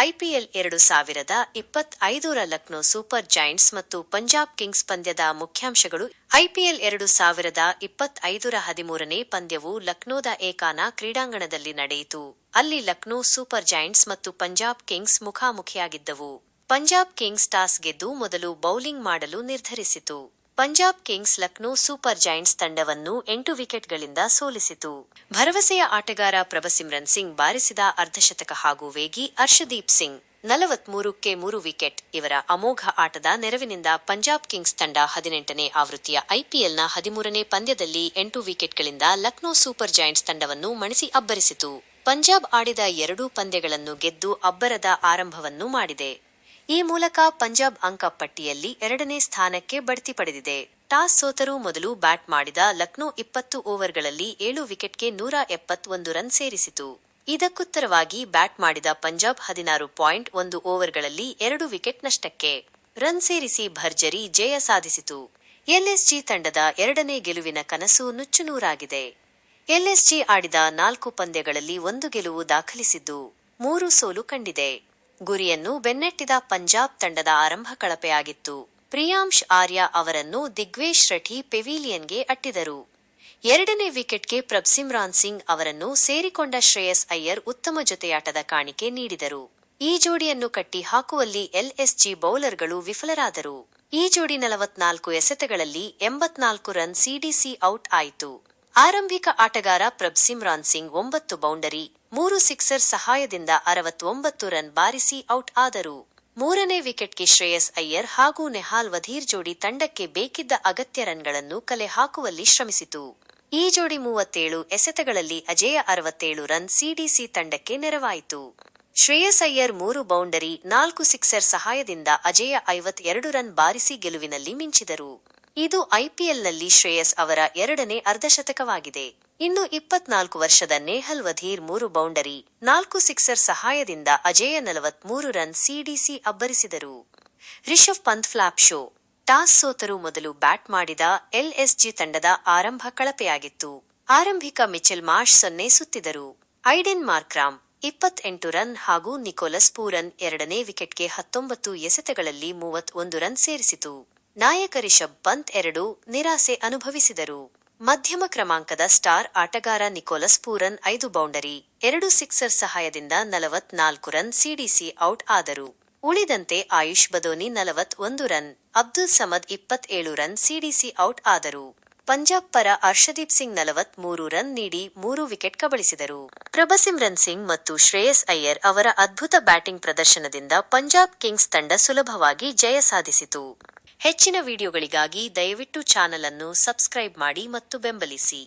IPL ಎರಡು ಸಾವಿರದ ಇಪ್ಪತ್ತೈದರ ಲಕ್ನೋ ಸೂಪರ್ ಜೈಂಟ್ಸ್ ಮತ್ತು ಪಂಜಾಬ್ ಕಿಂಗ್ಸ್ ಪಂದ್ಯದ ಮುಖ್ಯಾಂಶಗಳು. ಐಪಿಎಲ್ ಎರಡು ಸಾವಿರದ ಇಪ್ಪತ್ತೈದರ ಹದಿಮೂರನೇ ಪಂದ್ಯವು ಲಕ್ನೋದ ಏಕಾನ ಕ್ರೀಡಾಂಗಣದಲ್ಲಿ ನಡೆಯಿತು. ಅಲ್ಲಿ ಲಕ್ನೋ ಸೂಪರ್ ಜೈಂಟ್ಸ್ ಮತ್ತು ಪಂಜಾಬ್ ಕಿಂಗ್ಸ್ ಮುಖಾಮುಖಿಯಾಗಿದ್ದವು. ಪಂಜಾಬ್ ಕಿಂಗ್ಸ್ ಟಾಸ್ ಗೆದ್ದು ಮೊದಲು ಬೌಲಿಂಗ್ ಮಾಡಲು ನಿರ್ಧರಿಸಿತು. Punjab kings Lucknow super giants ತಂಡವನ್ನು ಎಂಟು ವಿಕೆಟ್ಗಳಿಂದ ಸೋಲಿಸಿತು. ಭರವಸೆಯ ಆಟಗಾರ ಪ್ರಭಸಿಮ್ರನ್ ಸಿಂಗ್ ಬಾರಿಸಿದ ಅರ್ಧಶತಕ ಹಾಗೂ ವೇಗಿ ಅರ್ಷದೀಪ್ ಸಿಂಗ್ ನಲವತ್ಮೂರಕ್ಕೆ ಮೂರು ವಿಕೆಟ್. ಇವರ ಅಮೋಘ ಆಟದ ನೆರವಿನಿಂದ ಪಂಜಾಬ್ ಕಿಂಗ್ಸ್ ತಂಡ ಹದಿನೆಂಟನೇ ಆವೃತ್ತಿಯ ಐಪಿಎಲ್ನ ಹದಿಮೂರನೇ ಪಂದ್ಯದಲ್ಲಿ ಎಂಟು ವಿಕೆಟ್ಗಳಿಂದ ಲಕ್ನೋ ಸೂಪರ್ ಜೈಂಟ್ಸ್ ತಂಡವನ್ನು ಮಣಿಸಿ ಅಬ್ಬರಿಸಿತು. ಪಂಜಾಬ್ ಆಡಿದ ಎರಡೂ ಪಂದ್ಯಗಳನ್ನು ಗೆದ್ದು ಅಬ್ಬರದ ಆರಂಭವನ್ನು ಮಾಡಿದೆ. ಈ ಮೂಲಕ ಪಂಜಾಬ್ ಅಂಕ ಪಟ್ಟಿಯಲ್ಲಿ ಎರಡನೇ ಸ್ಥಾನಕ್ಕೆ ಬಡ್ತಿ ಪಡೆದಿದೆ. ಟಾಸ್ ಸೋತರೂ ಮೊದಲು ಬ್ಯಾಟ್ ಮಾಡಿದ ಲಕ್ನೋ ಇಪ್ಪತ್ತು ಓವರ್ಗಳಲ್ಲಿ ಏಳು ವಿಕೆಟ್ಗೆ ನೂರ ಎಪ್ಪತ್ತೊಂದು ರನ್ ಸೇರಿಸಿತು. ಇದಕ್ಕುತ್ತರವಾಗಿ ಬ್ಯಾಟ್ ಮಾಡಿದ ಪಂಜಾಬ್ ಹದಿನಾರು ಪಾಯಿಂಟ್ ಒಂದು ಓವರ್ಗಳಲ್ಲಿ ಎರಡು ವಿಕೆಟ್ ನಷ್ಟಕ್ಕೆ. ರನ್ ಸೇರಿಸಿ ಭರ್ಜರಿ ಜಯ ಸಾಧಿಸಿತು. ಎಲ್ಎಸ್ಜಿ ತಂಡದ ಎರಡನೇ ಗೆಲುವಿನ ಕನಸು ನುಚ್ಚುನೂರಾಗಿದೆ. ಎಲ್ಎಸ್ಜಿ ಆಡಿದ ನಾಲ್ಕು ಪಂದ್ಯಗಳಲ್ಲಿ ಒಂದು ಗೆಲುವು ದಾಖಲಿಸಿದ್ದು ಮೂರು ಸೋಲು ಕಂಡಿದೆ. ಗುರಿಯನ್ನು ಬೆನ್ನಟ್ಟಿದ ಪಂಜಾಬ್ ತಂಡದ ಆರಂಭ ಕಳಪೆಯಾಗಿತ್ತು. ಪ್ರಿಯಾಂಶ್ ಆರ್ಯ ಅವರನ್ನು ದಿಗ್ವೇಶ್ ರಠಿ ಪೆವಿಲಿಯನ್ಗೆ ಅಟ್ಟಿದರು. ಎರಡನೇ ವಿಕೆಟ್ಗೆ ಪ್ರಭ್ಸಿಮ್ರಾನ್ ಸಿಂಗ್ ಅವರನ್ನು ಸೇರಿಕೊಂಡ ಶ್ರೇಯಸ್ ಅಯ್ಯರ್ ಉತ್ತಮ ಜೊತೆಯಾಟದ ಕಾಣಿಕೆ ನೀಡಿದರು. ಈ ಜೋಡಿಯನ್ನು ಕಟ್ಟಿ ಹಾಕುವಲ್ಲಿ ಎಲ್ಎಸ್ಜಿ ಬೌಲರ್ಗಳು ವಿಫಲರಾದರು. ಈ ಜೋಡಿ ನಲವತ್ನಾಲ್ಕು ಎಸೆತಗಳಲ್ಲಿ ಎಂಬತ್ನಾಲ್ಕು ರನ್ ಸಿಡಿಸಿ ಔಟ್ ಆಯಿತು. ಆರಂಭಿಕ ಆಟಗಾರ ಪ್ರಭ್ಸಿಮ್ರಾನ್ ಸಿಂಗ್ ಒಂಬತ್ತು ಬೌಂಡರಿ ಮೂರು ಸಿಕ್ಸರ್ ಸಹಾಯದಿಂದ ಅರವತ್ತೊಂಬತ್ತು ರನ್ ಬಾರಿಸಿ ಔಟ್ ಆದರು. ಮೂರನೇ ವಿಕೆಟ್ಗೆ ಶ್ರೇಯಸ್ ಅಯ್ಯರ್ ಹಾಗೂ ನೆಹಾಲ್ ವಧೀರ್ ಜೋಡಿ ತಂಡಕ್ಕೆ ಬೇಕಿದ್ದ ಅಗತ್ಯ ರನ್ಗಳನ್ನು ಕಲೆ ಹಾಕುವಲ್ಲಿ ಶ್ರಮಿಸಿತು. ಈ ಜೋಡಿ ಮೂವತ್ತೇಳು ಎಸೆತಗಳಲ್ಲಿ ಅಜೇಯ ಅರವತ್ತೇಳು ರನ್ ಸಿಡಿಸಿ ತಂಡಕ್ಕೆ ನೆರವಾಯಿತು. ಶ್ರೇಯಸ್ ಅಯ್ಯರ್ ಮೂರು ಬೌಂಡರಿ ನಾಲ್ಕು ಸಿಕ್ಸರ್ ಸಹಾಯದಿಂದ ಅಜೇಯ ಐವತ್ತೆರಡು ರನ್ ಬಾರಿಸಿ ಗೆಲುವಿನಲ್ಲಿ ಮಿಂಚಿದರು. ಇದು ಐಪಿಎಲ್ನಲ್ಲಿ ಶ್ರೇಯಸ್ ಅವರ ಎರಡನೇ ಅರ್ಧಶತಕವಾಗಿದೆ. ಇನ್ನು ಇಪ್ಪತ್ನಾಲ್ಕು ವರ್ಷದ ನೇಹಲ್ ವಧೀರ್ ಮೂರು ಬೌಂಡರಿ, ನಾಲ್ಕು ಸಿಕ್ಸರ್ ಸಹಾಯದಿಂದ ಅಜೇಯ ನಲವತ್ಮೂರು ರನ್ ಸಿಡಿಸಿ ಅಬ್ಬರಿಸಿದರು. Rishabh Pant flop show, toss ಸೋತರು ಮೊದಲು ಬ್ಯಾಟ್ ಮಾಡಿದ ಎಲ್ಎಸ್ಜಿ ತಂಡದ ಆರಂಭ ಕಳಪೆಯಾಗಿತ್ತು. ಆರಂಭಿಕ ಮಿಚೆಲ್ ಮಾರ್ಷ್ ಸೊನ್ನೆ ಸುತ್ತಿದರು. ಐಡೆನ್ ಮಾರ್ಕ್ರಾಮ್ ಇಪ್ಪತ್ತೆಂಟು ರನ್ ಹಾಗೂ ನಿಕೋಲಸ್ ಪೂರನ್ ಎರಡನೇ ವಿಕೆಟ್ಗೆ ಹತ್ತೊಂಬತ್ತು ಎಸೆತಗಳಲ್ಲಿ ಮೂವತ್ತೊಂದು ರನ್ ಸೇರಿಸಿತು. ನಾಯಕ ರಿಷಬ್ ಪಂತ್ ಎರಡು ನಿರಾಸೆ ಅನುಭವಿಸಿದರು. ಮಧ್ಯಮ ಕ್ರಮಾಂಕದ ಸ್ಟಾರ್ ಆಟಗಾರ ನಿಕೋಲಸ್ ಪೂರನ್ ಐದು ಬೌಂಡರಿ, ಎರಡು ಸಿಕ್ಸರ್ ಸಹಾಯದಿಂದ ನಲವತ್ನಾಲ್ಕು ರನ್ ಸಿಡಿಸಿ ಔಟ್ ಆದರು. ಉಳಿದಂತೆ ಆಯುಷ್ ಬದೋನಿ ನಲವತ್ ಒಂದು ರನ್, ಅಬ್ದುಲ್ ಸಮದ್ ಇಪ್ಪತ್ತೇಳು ರನ್ ಸಿಡಿಸಿ ಔಟ್ ಆದರು. ಪಂಜಾಬ್ ಪರ ಅರ್ಷದೀಪ್ ಸಿಂಗ್ ನಲವತ್ ಮೂರು ರನ್ ನೀಡಿ ಮೂರು ವಿಕೆಟ್ ಕಬಳಿಸಿದರು. ಪ್ರಭಸಿಮ್ರನ್ ಸಿಂಗ್ ಮತ್ತು ಶ್ರೇಯಸ್ ಅಯ್ಯರ್ ಅವರ ಅದ್ಭುತ ಬ್ಯಾಟಿಂಗ್ ಪ್ರದರ್ಶನದಿಂದ ಪಂಜಾಬ್ ಕಿಂಗ್ಸ್ ತಂಡ ಸುಲಭವಾಗಿ ಜಯ ಸಾಧಿಸಿತು. ಹೆಚ್ಚಿನ ವಿಡಿಯೋಗಳಿಗಾಗಿ ದಯವಿಟ್ಟು ಚಾನಲ್ ಅನ್ನು ಸಬ್ಸ್ಕ್ರೈಬ್ ಮಾಡಿ ಮತ್ತು ಬೆಂಬಲಿಸಿ.